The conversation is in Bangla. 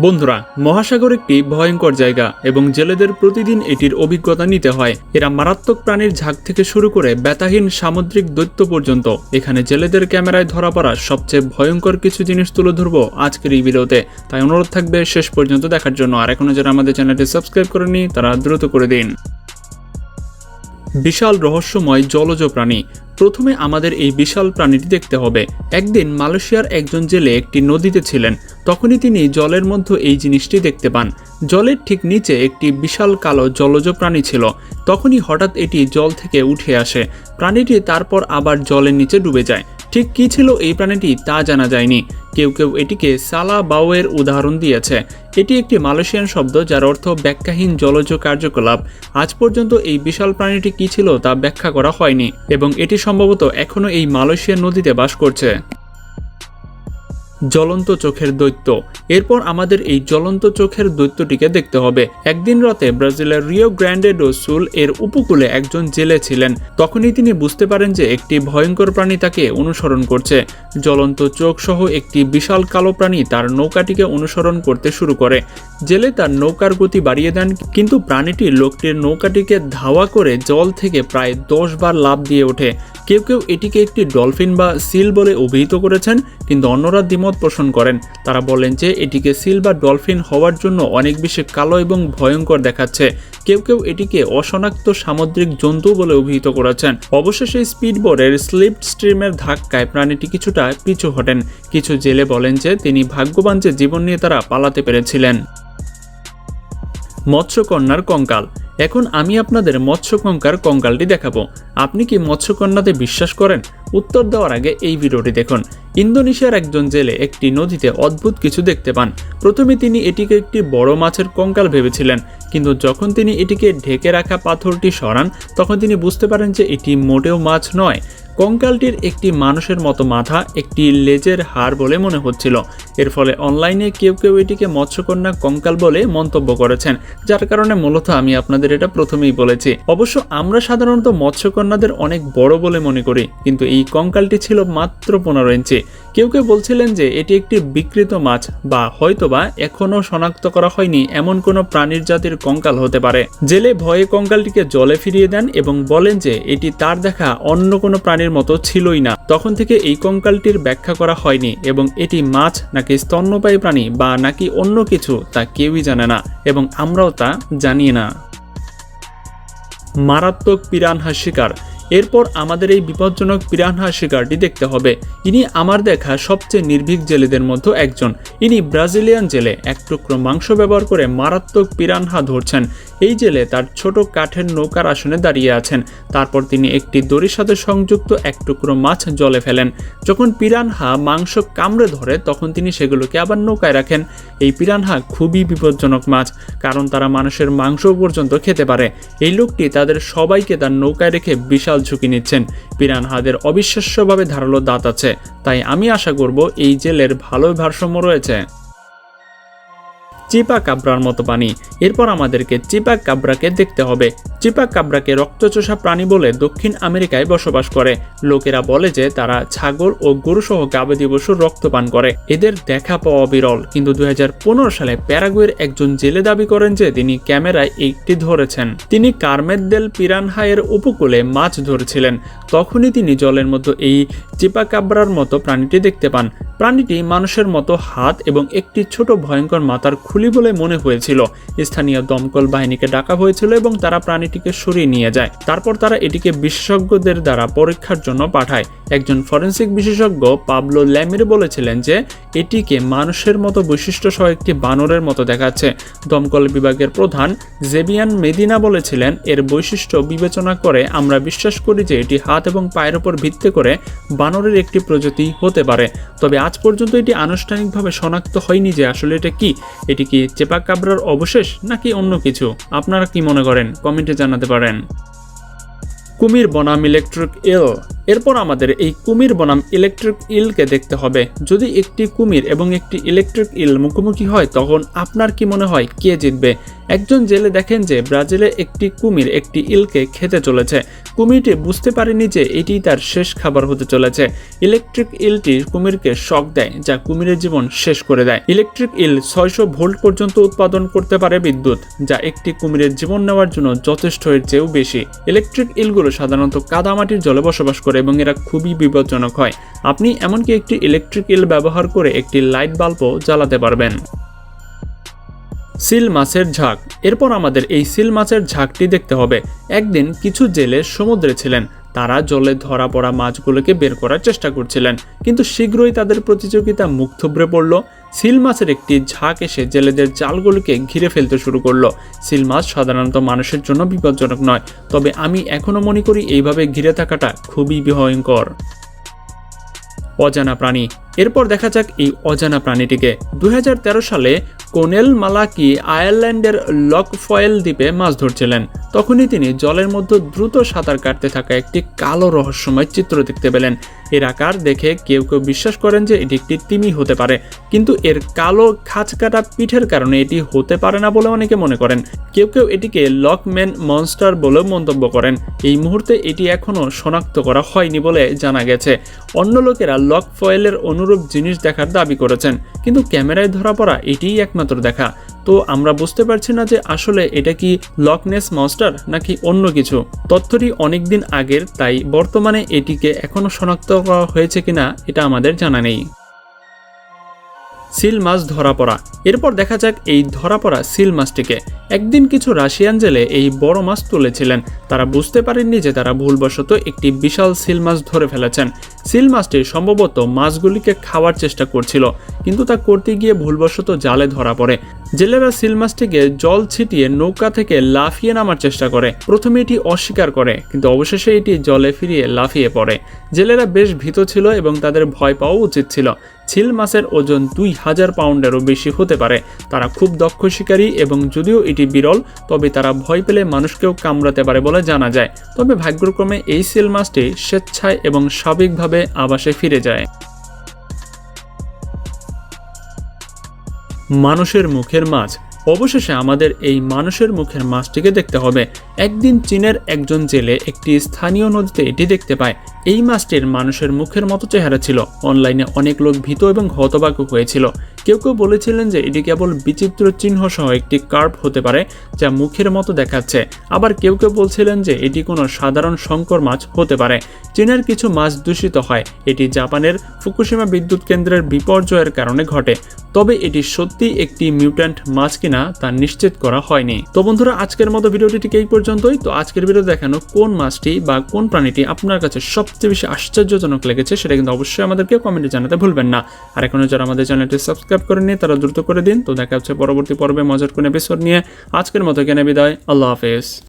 বন্ধুরা, মহাসাগর একটি ভয়ঙ্কর জায়গা এবং জেলেদের প্রতিদিন এটির অভিজ্ঞতা নিতে হয়। এরা মারাত্মক প্রাণীর ঝাঁক থেকে শুরু করে ব্যথাহীন সামুদ্রিক দৈত্য পর্যন্ত। এখানে জেলেদের ক্যামেরায় ধরা পড়া সবচেয়ে ভয়ঙ্কর কিছু জিনিস তুলে ধরবো আজকের এই ভিডিওতে। তাই অনুরোধ থাকবে শেষ পর্যন্ত দেখার জন্য। আর এখনও যারা আমাদের চ্যানেলটি সাবস্ক্রাইব করেনি তারা দ্রুত করে দিন। বিশাল রহস্যময় জলজ প্রাণী। প্রথমে আমাদের এই বিশাল প্রাণীটি দেখতে হবে। একদিন মালয়েশিয়ার একজন জেলে একটি নদীতে ছিলেন। তখনই তিনি জলের মধ্যে এই জিনিসটি দেখতে পান। জলের ঠিক নিচে একটি বিশাল কালো জলজ প্রাণী ছিল। তখনই হঠাৎ এটি জল থেকে উঠে আসে। প্রাণীটি তারপর আবার জলের নিচে ডুবে যায়। ঠিক কী ছিল এই প্রাণীটি তা জানা যায়নি। কেউ কেউ এটিকে সালা বাউয়ের উদাহরণ দিয়েছে। এটি একটি মালয়েশিয়ান শব্দ যার অর্থ ব্যাখ্যাহীন জলজ কার্যকলাপ। আজ পর্যন্ত এই বিশাল প্রাণীটি কী ছিল তা ব্যাখ্যা করা হয়নি এবং এটি সম্ভবত এখনও এই মালয়েশিয়ান নদীতে বাস করছে। জ্বলন্ত চোখের দৈত্য। এরপর আমাদের এই জ্বলন্ত চোখের দৈত্যটিকে দেখতে হবে। একদিন রাতে ব্রাজিলের রিও গ্র্যান্ডে ডো সুল এর উপকূলে একজন জেলে ছিলেন। তখনই তিনি বুঝতে পারেন যে একটি ভয়ঙ্কর প্রাণী তাকে অনুসরণ করছে। জ্বলন্ত চোখ সহ একটি বিশাল কালো প্রাণী তার নৌকাটিকে অনুসরণ করতে শুরু করে। জেলে তার নৌকার গতি বাড়িয়ে দেন, কিন্তু প্রাণীটি লোকটির নৌকাটিকে ধাওয়া করে জল থেকে প্রায় দশ বার লাভ দিয়ে ওঠে। কেউ কেউ এটিকে একটি ডলফিন বা সিল বলে অভিহিত করেছেন, কিন্তু অন্যরা দ্বিমত পোষণ করেন। তারা বলেন যে, এটিকে সিল বা ডলফিন হওয়ার জন্য অনেক বেশি কালো এবং ভয়ঙ্কর দেখাচ্ছে। কেউ কেউ এটিকে অশনাক্ত সামুদ্রিক জন্তু বলে অভিহিত করেছেন। অবশেষে স্পিডবোর্ডের স্লিপ স্ট্রিমের ধাক্কায় প্রাণীটি কিছুটা পিছু হটেন। কিছু জেলে বলেন যে, তিনি ভাগ্যবান যে জীবন নিয়ে তারা পালাতে পেরেছিলেন। মৎস্যকন্যার কঙ্কাল। এখন আমি আপনাদের মৎস্যকঙ্কার কঙ্কালটি দেখাবো। আপনি কি মৎস্যকন্যাতে বিশ্বাস করেন? উত্তর দেওয়ার আগে এই ভিডিওটি দেখুন। ইন্দোনেশিয়ার একজন জেলে একটি নদীতে অদ্ভুত কিছু দেখতে পান। প্রথমে তিনি এটিকে একটি বড় মাছের কঙ্কাল ভেবেছিলেন, কিন্তু যখন তিনি এটিকে ঢেকে রাখা পাথরটি সরান, তখন তিনি বুঝতে পারেন যে এটি মোটেও মাছ নয়। কঙ্কালটির একটি মানুষের মতো মাথা, একটি লেজের হার বলে মনে হচ্ছিল। এর ফলে অনলাইনে কেউ কেউ এটিকে মৎস্যকন্যা কঙ্কাল বলে মন্তব্য করেছেন, যার কারণে মূলত আমি আপনাদের এটা প্রথমেই বলেছি। অবশ্য আমরা সাধারণত মৎস্যকন্যাদের অনেক বড় বলে মনে করি, কিন্তু এই কঙ্কালটি ছিল মাত্র পনেরো ইঞ্চি। কেউ কেউ বলছিলেন যে এটি একটি বিকৃত মাছ বা হয়তোবা এখনও শনাক্ত করা হয়নি এমন কোনো প্রাণীর জাতির কঙ্কাল হতে পারে। জেলে ভয়ে কঙ্কালটিকে জলে ফিরিয়ে দেন এবং বলেন যে এটি তার দেখা অন্য কোনো প্রাণীর মতো ছিলই না। তখন থেকে এই কঙ্কালটির ব্যাখ্যা করা হয়নি এবং এটি মাছ নাকি স্তন্যপায়ী প্রাণী বা নাকি অন্য কিছু তা কেউই জানে না এবং আমরাও তা জানি না। মারাত্মক পিরানহা শিকার এরপর আমাদের এই বিপজ্জনক পিরানহা শিকারটি দেখতে হবে। ইনি আমার দেখা সবচেয়ে নির্ভীক জেলেদের মধ্যে একজন। ইনি ব্রাজিলিয়ান জেলে এক টুকরো মাংস ব্যবহার করে মারাত্মক পিরানহা ধরছেন। এই জেলে তার ছোট কাঠের নৌকার আসনে দাঁড়িয়ে আছেন। তারপর তিনি একটি দড়ির সাথে সংযুক্ত এক টুকরো মাছ জলে ফেলেন। যখন পিরানহা মাংস কামড়ে ধরে, তখন তিনি সেগুলোকে আবার নৌকায় রাখেন। এই পিরানহা খুবই বিপজ্জনক মাছ, কারণ তারা মানুষের মাংস পর্যন্ত খেতে পারে। এই লোকটি তাদের সবাইকে তার নৌকায় রেখে বিশাল ঝুঁকি নিচ্ছেন। পিরানহাদের অবিশ্বাস্যভাবে ধারালো দাঁত আছে। তাই আমি আশা করব এই জেলের ভালোই ভারসাম্য রয়েছে। চিপা কাবরার মতো পানি। এরপর আমাদেরকে চিপা কাবরাকে দেখতে হবে। চিপা কাবরাকে রক্তচোষা প্রাণী বলে দক্ষিণ আমেরিকায় বসবাস করে। লোকেরা বলে যে তারা ছাগল ও গরুসহ গাবেদি পশুর রক্ত পান করে। এদের দেখা পাওয়া বিরল। কিন্তু দুই সালে প্যারাগুয়ের একজন জেলে দাবি করেন যে তিনি ক্যামেরায় একটি ধরেছেন। তিনি কার্মেদ্দেল পিরানহায়ের উপকূলে মাছ ধরেছিলেন। তখনই তিনি জলের মধ্যে এই চিপা কাবরার মতো প্রাণীটি দেখতে পান। প্রাণীটি মানুষের মতো হাত এবং একটি ছোট ভয়ঙ্কর মাথার খুলি বলে মনে হয়েছিল। স্থানীয় দমকল বাহিনীকে ডাকা হয়েছিল এবং তারা প্রাণীটিকে সরিয়ে নিয়ে যায়। তারপর তারা এটিকে বিশেষজ্ঞদের দ্বারা পরীক্ষার জন্য পাঠায়। একজন ফরেন্সিক বিশেষজ্ঞ পাবলো ল্যামির বলেছিলেন যে, এটিকে মানুষের মতো বৈশিষ্ট্য সহ একটি বানরের মতো দেখাচ্ছে। দমকল বিভাগের প্রধান জেবিয়ান মেদিনা বলেছিলেন, এর বৈশিষ্ট্য বিবেচনা করে আমরা বিশ্বাস করি যে এটি হাত এবং পায়ের উপর ভিত্তি করে বানরের একটি প্রজাতি হতে পারে। তবে আজ পর্যন্ত এটি আনুষ্ঠানিকভাবে শনাক্ত হয়নি যে আসলে এটা কি। এটি কি চেপা কাবরার অবশেষ নাকি অন্য কিছু? আপনারা কি মনে করেন? কমেন্টে জানাতে পারেন। কুমির বনাম ইলেকট্রিক ইল এরপর আমাদের এই কুমির বনাম ইলেকট্রিক ইলকে দেখতে হবে। যদি একটি কুমির এবং একটি ইলেকট্রিক ইল মুখোমুখি হয়, তখন আপনার কি মনে হয়, কে জিতবে? একজন জেলে দেখেন যে ব্রাজিলে একটি কুমির একটি ইলকে খেতে চলেছে। কুমিরটি বুঝতে পারেনি যে এটি তার শেষ খাবার হতে চলেছে। ইলেকট্রিক ইলটি কুমিরকে শক দেয়, যা কুমিরের জীবন শেষ করে দেয়। ইলেকট্রিক ইল ছয়শো ভোল্ট পর্যন্ত উৎপাদন করতে পারে বিদ্যুৎ, যা একটি কুমিরের জীবন নেওয়ার জন্য যথেষ্ট এর চেয়েও বেশি। ইলেকট্রিক ইলগুলো সাধারণত কাদামাটির জলে বসবাস করে। এবং এরা খুবই বিপজ্জনক হয়। আপনি এমনকি একটি ইলেকট্রিক ইল ব্যবহার করে একটি লাইট বাল্বও জ্বালাতে পারবেন। সিল মাছের ঝাঁক। এরপর আমাদের এই সিল মাছের ঝাঁকটি দেখতে হবে। একদিন কিছু জেলে সমুদ্রে ছিলেন। তারা জলে ধরা পড়া মাছগুলোকে বের করার চেষ্টা করছিলেন। কিন্তু শীঘ্রই তাদের প্রতিযোগিতা মুখ থুবড়ে পড়ল। সিল মাছের একটি ঝাঁক এসে জেলেদের জালগুলোকে ঘিরে ফেলতে শুরু করল। সিল মাছ সাধারণত মানুষের জন্য বিপজ্জনক নয়, তবে আমি এখনও মনে করি এইভাবে ঘিরে থাকাটা খুবই ভয়ঙ্কর। অজানা প্রাণী। এরপর দেখা যাক এই অজানা প্রাণীটিকে। দুই হাজার তেরো সালে কোনেল মালাকি আয়ারল্যান্ডের লকফয়েল দ্বীপে মাছ ধরছিলেন। তখনই তিনি জলের মধ্যে দ্রুত সাঁতার কাটতে থাকা একটি কালো রহস্যময় চিত্র দেখতে পেলেন। এর আকার দেখে কেউ কেউ বিশ্বাস করেন যে এটি একটি তিমি হতে পারে। কিন্তু এর কালো খাঁচ কাটা পিঠের কারণে এটি হতে পারে না বলে অনেকে মনে করেন। কেউ কেউ এটিকে লকম্যান মনস্টার বলেও মন্তব্য করেন। এই মুহূর্তে এটি এখনও শনাক্ত করা হয়নি বলে জানা গেছে। অন্য লোকেরা লক ফয়েলের অনুরূপ জিনিস দেখার দাবি করেছেন। কিন্তু ক্যামেরায় ধরা পড়া এটিই একমাত্র দেখা। তো আমরা বুঝতে পারছি না যে আসলে এটা কি লকনেস মনস্টার নাকি অন্য কিছু। তথ্যটি অনেকদিন আগের, তাই বর্তমানে এটিকে এখনও শনাক্ত করা হয়েছে কিনা, এটা আমাদের জানা নেই। সিল মাছ ধরা পড়া। এরপর দেখা যাক এই ধরা পড়া সিল মাছটিকে। একদিন কিছু রাশিয়ান জেলে এই বড় মাছ তুলেছিলেন। তারা বুঝতে পারেননি যে তারা ভুলবশত একটি বিশাল সিল মাছ ধরে ফেলেছেন। সিল মাছটি সম্ভবত মাছগুলিকে খাওয়ার চেষ্টা করছিল, কিন্তু তা করতে গিয়ে ভুলবশত জালে ধরা পড়ে। জেলেরা সিল মাছটিকে জল ছিটিয়ে নৌকা থেকে লাফিয়ে নামার চেষ্টা করে। প্রথমে এটি অস্বীকার করে, কিন্তু অবশেষে এটি জলে ফিরিয়ে লাফিয়ে পড়ে। জেলেরা বেশ ভীত ছিল এবং তাদের ভয় পাওয়া উচিত ছিল। ছিল মাছের ওজন দুই হাজার পাউন্ডেরও বেশি হতে পারে। তারা খুব দক্ষ শিকারী এবং যদিও এটি বিরল, তবে তারা ভয় পেলে মানুষকেও কামড়াতে পারে বলে জানা যায়। তবে ভাগ্যক্রমে এই সিল মাছটি স্বেচ্ছায় এবং স্বাভাবিকভাবে আবাসে ফিরে যায়। মানুষের মুখের মাছ অবশেষে আমাদের এই মানুষের মুখের মাছটিকে দেখতে হবে। একদিন চীনের একজন জেলে একটি স্থানীয় নদীতে এটি দেখতে পায়। এই মাছটির মানুষের মুখের মতো চেহারা ছিল। অনলাইনে অনেক লোক ভীত এবং হতবাক হয়েছিল। কেউ কেউ বলেছিলেন যে এটি কেবল বিচিত্র চিহ্ন সহ একটি কার্প হতে পারে যা মুখের মতো দেখাচ্ছে। আবার কেউ কেউ বলছিলেন যে এটি কোনো সাধারণ শঙ্কর মাছ হতে পারে। চীনের কিছু মাছ দূষিত হয়। এটি জাপানের ফুকুশিমা বিদ্যুৎ কেন্দ্রের বিপর্যয়ের কারণে ঘটে। তবে এটি সত্যি একটি মিউট্যান্ট মাছ কিনা তা নিশ্চিত করা হয়নি। তো বন্ধুরা, আজকের মতো ভিডিওটি ঠিক এই পর্যন্তই। তো আজকের ভিডিও দেখানো কোন মাছটি বা কোন প্রাণীটি আপনার কাছে সবচেয়ে বেশি আশ্চর্যজনক লেগেছে, সেটা কিন্তু অবশ্যই আমাদেরকে কমেন্টে জানাতে ভুলবেন না। আর এখনও যারা আমাদের চ্যানেলটি সাবস্ক্রাইব করেনি তারা দ্রুত করে দিন। তো দেখা হচ্ছে পরবর্তী পর্বে মজার কোন এপিসোড নিয়ে। আজকের মতো কেনে বিদায়। আল্লাহ হাফেজ।